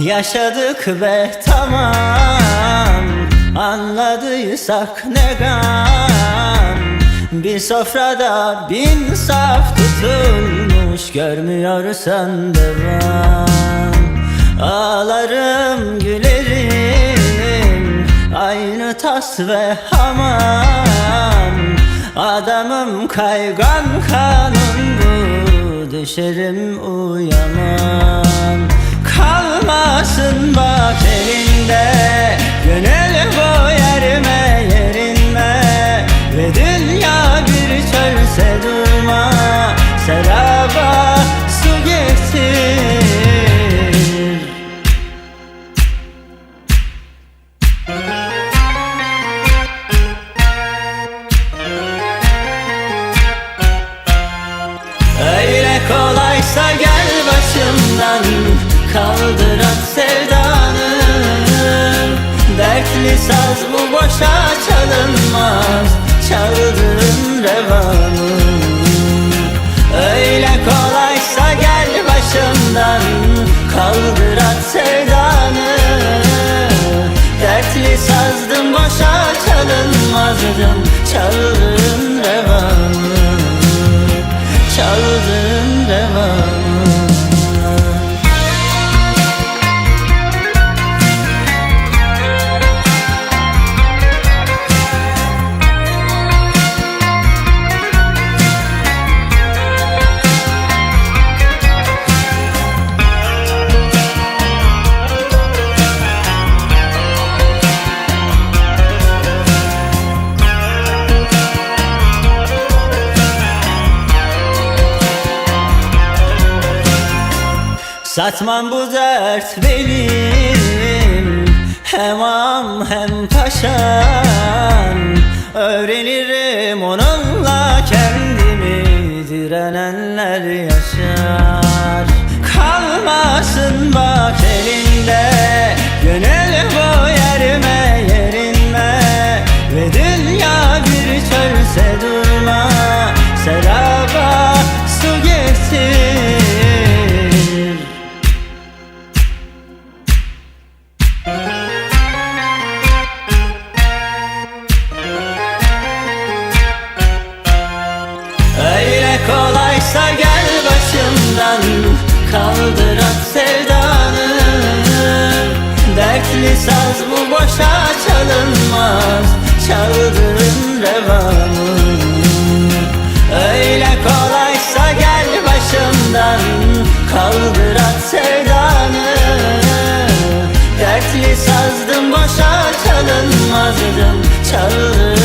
Yaşadık ve tamam Anladıysak ne gam? Bir sofrada bin saf tutulmuş Görmüyorsan devam. Ağlarım gülerim Aynı tas ve hamam. Adamım kaygan kanun bu Düşerim uyamam Kalmasın bak elinde Gönül bu yerinme Ve dünya bir çölse durma. Seraba su getir. Öyle kolaysa gel başımdan Kaldır at sevdanı Dertli saz bu boşa çalınmaz Çaldığın revanı Öyle kolaysa gel başımdan Kaldır at sevdanı Dertli sazdım boşa çalınmazdım Çaldığın Satmam bu dert benim. Hem am hem paşam Öğrenirim onunla kendimi. Direnenler yaşar Kaldır at sevdanı. Dertli saz bu boşa çalınmaz Çaldığın revanı Öyle kolaysa gel başımdan Kaldır at sevdanı. Dertli sazdım boşa çalınmazdım Çaldığın